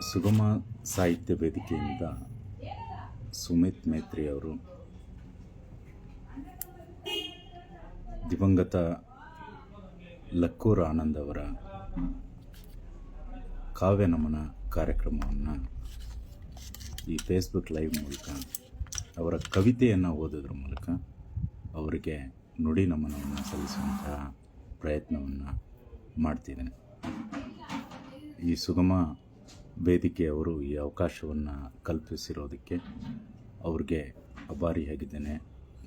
ಸುಗಮ ಸಾಹಿತ್ಯ ವೇದಿಕೆಯಿಂದ ಸುಮಿತ್ ಮೇತ್ರಿ ಅವರು ದಿವಂಗತ ಲಕ್ಕೂರ್ ಆನಂದ್ ಅವರ ಕಾವ್ಯ ನಮನ ಕಾರ್ಯಕ್ರಮವನ್ನು ಈ ಫೇಸ್ಬುಕ್ ಲೈವ್ ಮೂಲಕ, ಅವರ ಕವಿತೆಯನ್ನು ಓದೋದ್ರ ಮೂಲಕ ಅವರಿಗೆ ನುಡಿ ನಮನವನ್ನು ಸಲ್ಲಿಸುವಂತಹ ಪ್ರಯತ್ನವನ್ನು ಮಾಡ್ತಿದ್ದೇನೆ. ಈ ಸುಗಮ ವೇದಿಕೆಯವರು ಈ ಅವಕಾಶವನ್ನು ಕಲ್ಪಿಸಿರೋದಕ್ಕೆ ಅವ್ರಿಗೆ ಅಭಾರಿಯಾಗಿದ್ದೇನೆ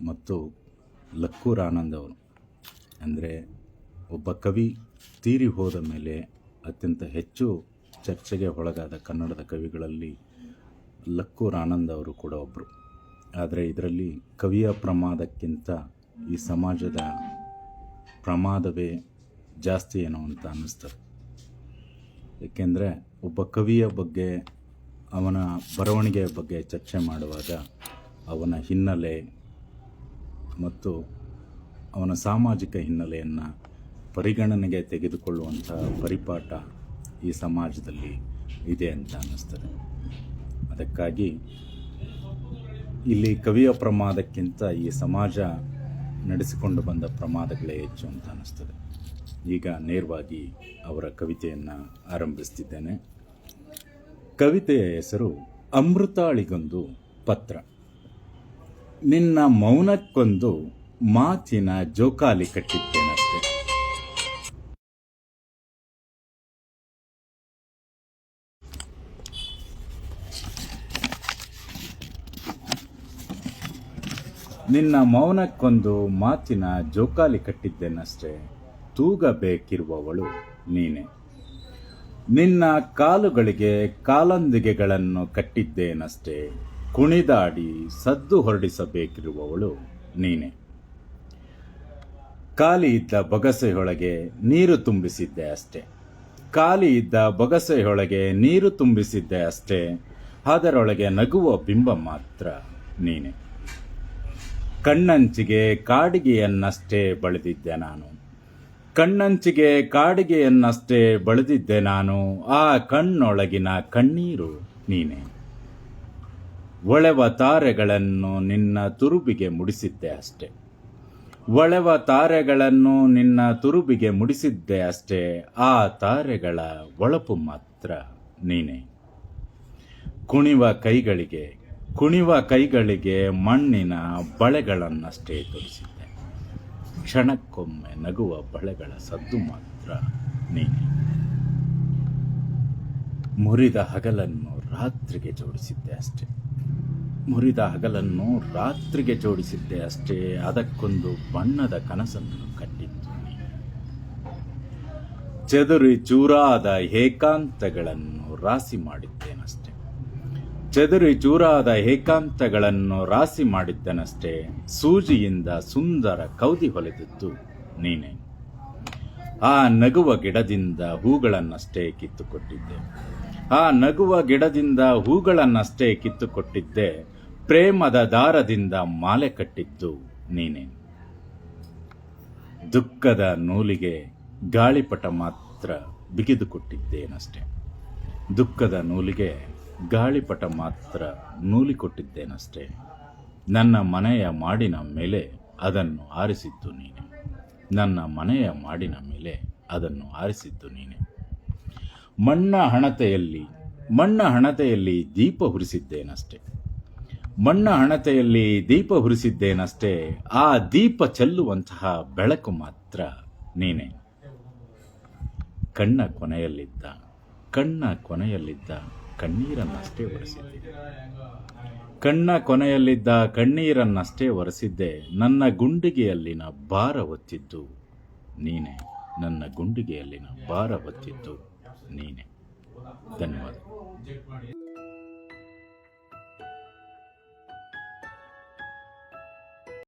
ಮತ್ತು ಲಕ್ಕೂರ್ ಆನಂದ್ ಅವರು ಅಂದರೆ ಒಬ್ಬ ಕವಿ ತೀರಿ ಹೋದ ಮೇಲೆ ಅತ್ಯಂತ ಹೆಚ್ಚು ಚರ್ಚೆಗೆ ಒಳಗಾದ ಕನ್ನಡದ ಕವಿಗಳಲ್ಲಿ ಲಕ್ಕೂರ್ ಆನಂದ್ ಅವರು ಕೂಡ ಒಬ್ಬರು ಆದರೆ ಇದರಲ್ಲಿ ಕವಿಯ ಪ್ರಮಾದಕ್ಕಿಂತ ಈ ಸಮಾಜದ ಪ್ರಮಾದವೇ ಜಾಸ್ತಿ ಏನೋ ಅಂತ ಅನ್ನಿಸ್ತದೆ. ಏಕೆಂದರೆ ಒಬ್ಬ ಕವಿಯ ಬಗ್ಗೆ, ಅವನ ಬರವಣಿಗೆಯ ಬಗ್ಗೆ ಚರ್ಚೆ ಮಾಡುವಾಗ ಅವನ ಹಿನ್ನೆಲೆ ಮತ್ತು ಅವನ ಸಾಮಾಜಿಕ ಹಿನ್ನೆಲೆಯನ್ನು ಪರಿಗಣನೆಗೆ ತೆಗೆದುಕೊಳ್ಳುವಂಥ ಪರಿಪಾಠ ಈ ಸಮಾಜದಲ್ಲಿ ಇದೆ ಅಂತ ಅನ್ನಿಸ್ತದೆ. ಅದಕ್ಕಾಗಿ ಇಲ್ಲಿ ಕವಿಯ ಪ್ರಮಾದಕ್ಕಿಂತ ಈ ಸಮಾಜ ನಡೆಸಿಕೊಂಡು ಬಂದ ಪ್ರಮಾದಗಳೇ ಹೆಚ್ಚು ಅಂತ ಅನ್ನಿಸ್ತದೆ. ಈಗ ನೇರವಾಗಿ ಅವರ ಕವಿತೆಯನ್ನು ಆರಂಭಿಸ್ತಿದ್ದೇನೆ. ಕವಿತೆಯ ಹೆಸರು ಅಮೃತಾಳಿಗೊಂದು ಪತ್ರ. ನಿನ್ನ ಮೌನಕ್ಕೊಂದು ಮಾತಿನ ಜೋಕಾಲಿ ಕಟ್ಟಿದ್ದೇನಷ್ಟೆ. ನಿನ್ನ ಮೌನಕ್ಕೊಂದು ಮಾತಿನ ಜೋಕಾಲಿ ಕಟ್ಟಿದ್ದೇನಷ್ಟೇ. ತೂಗಬೇಕಿರುವವಳು ನೀನೆ. ನಿನ್ನ ಕಾಲುಗಳಿಗೆ ಕಾಲಂದಿಗೆಗಳನ್ನು ಕಟ್ಟಿದ್ದೇನಷ್ಟೇ, ಕುಣಿದಾಡಿ ಸದ್ದು ಹೊರಡಿಸಬೇಕಿರುವವಳು ನೀನೆ. ಖಾಲಿ ಇದ್ದ ಬೊಗಸೆಯೊಳಗೆ ನೀರು ತುಂಬಿಸಿದ್ದೆ ಅಷ್ಟೇ. ಖಾಲಿ ಇದ್ದ ಬೊಗಸೆಯೊಳಗೆ ನೀರು ತುಂಬಿಸಿದ್ದೆ ಅಷ್ಟೇ, ಅದರೊಳಗೆ ನಗುವ ಬಿಂಬ ಮಾತ್ರ ನೀನೆ. ಕಣ್ಣಂಚಿಗೆ ಕಾಡಿಗೆಯನ್ನಷ್ಟೇ ಬಳಿದಿದ್ದೆ ನಾನು. ಕಣ್ಣಂಚಿಗೆ ಕಾಡಿಗೆಯನ್ನಷ್ಟೇ ಬಳದಿದ್ದೆ ನಾನು. ಆ ಕಣ್ಣೊಳಗಿನ ಕಣ್ಣೀರು ನೀನೆ. ಒಳೆವ ತಾರೆಗಳನ್ನು ನಿನ್ನ ತುರುಬಿಗೆ ಮುಡಿಸಿದ್ದೆ ಅಷ್ಟೆ. ಒಳೆವ ತಾರೆಗಳನ್ನು ನಿನ್ನ ತುರುಬಿಗೆ ಮುಡಿಸಿದ್ದೆ ಅಷ್ಟೇ. ಆ ತಾರೆಗಳ ಒಳಪು ಮಾತ್ರ ನೀನೆ. ಕುಣಿವ ಕೈಗಳಿಗೆ ಕುಣಿವ ಕೈಗಳಿಗೆ ಮಣ್ಣಿನ ಬಳೆಗಳನ್ನಷ್ಟೇ ತೋರಿಸಿದ್ದೆ ಕ್ಷಣಕ್ಕೊಮ್ಮೆ ನಗುವ ಬಳೆಗಳ ಸದ್ದು ಮಾತ್ರ ನೀನೆ. ಮುರಿದ ಹಗಲನ್ನು ರಾತ್ರಿಗೆ ಜೋಡಿಸಿದ್ದೆ ಅಷ್ಟೇ. ಮುರಿದ ಹಗಲನ್ನು ರಾತ್ರಿಗೆ ಜೋಡಿಸಿದ್ದೆ ಅಷ್ಟೇ. ಅದಕ್ಕೊಂದು ಬಣ್ಣದ ಕನಸನ್ನು ಕಟ್ಟಿತ್ತು ಚದುರಿ ಚೂರಾದ ಏಕಾಂತಗಳನ್ನು ರಾಸಿ ಮಾಡಿದ್ದೇನಷ್ಟೇ ಚೆದುರಿ ಚೂರಾದ ಏಕಾಂತಗಳನ್ನು ರಾಸಿ ಮಾಡಿದ್ದನಷ್ಟೇ. ಸೂಜಿಯಿಂದ ಸುಂದರ ಕೌದಿ ಹೊಲೆದಿದ್ದು ನೀನೆ. ಆ ನಗುವ ಗಿಡದಿಂದ ಹೂಗಳನ್ನಷ್ಟೇ ಕಿತ್ತುಕೊಟ್ಟಿದ್ದೆ. ಆ ನಗುವ ಗಿಡದಿಂದ ಹೂಗಳನ್ನಷ್ಟೇ ಕಿತ್ತುಕೊಟ್ಟಿದ್ದೆ. ಪ್ರೇಮದ ದಾರದಿಂದ ಮಾಲೆ ಕಟ್ಟಿದ್ದು ನೀನೆ. ದುಃಖದ ನೂಲಿಗೆ ಗಾಳಿಪಟ ಮಾತ್ರ ಬಿಗಿದುಕೊಟ್ಟಿದ್ದೇನಷ್ಟೆ. ದುಃಖದ ನೂಲಿಗೆ ಗಾಳಿಪಟ ಮಾತ್ರ ನೂಲಿಕೊಟ್ಟಿದ್ದೇನಷ್ಟೇ. ನನ್ನ ಮನೆಯ ಮಾಡಿನ ಮೇಲೆ ಅದನ್ನು ಆರಿಸಿದ್ದು ನೀನೆ. ನನ್ನ ಮನೆಯ ಮಾಡಿನ ಮೇಲೆ ಅದನ್ನು ಆರಿಸಿದ್ದು ನೀನೆ. ಮಣ್ಣ ಹಣತೆಯಲ್ಲಿ ಮಣ್ಣ ಹಣತೆಯಲ್ಲಿ ದೀಪ ಹುರಿಸಿದ್ದೇನಷ್ಟೆ. ಮಣ್ಣ ಹಣತೆಯಲ್ಲಿ ದೀಪ ಹುರಿಸಿದ್ದೇನಷ್ಟೇ, ಆ ದೀಪ ಚೆಲ್ಲುವಂತಹ ಬೆಳಕು ಮಾತ್ರ ನೀನೆ. ಕಣ್ಣ ಕೊನೆಯಲ್ಲಿದ್ದ ಕಣ್ಣ ಕೊನೆಯಲ್ಲಿದ್ದ ಕಣ್ಣೀರನ್ನಷ್ಟೇ ಒರೆಸಿದ್ದೆ. ಕಣ್ಣ ಕೊನೆಯಲ್ಲಿದ್ದ ಕಣ್ಣೀರನ್ನಷ್ಟೇ ಒರೆಸಿದ್ದೆ. ನನ್ನ ಗುಂಡಿಗೆಯಲ್ಲಿನ ಭಾರ ಹೊತ್ತಿದ್ದು ನೀನೆ. ನನ್ನ ಗುಂಡಿಗೆಯಲ್ಲಿನ ಭಾರ ಹೊತ್ತಿದ್ದು ನೀನೆ. ಧನ್ಯವಾದ.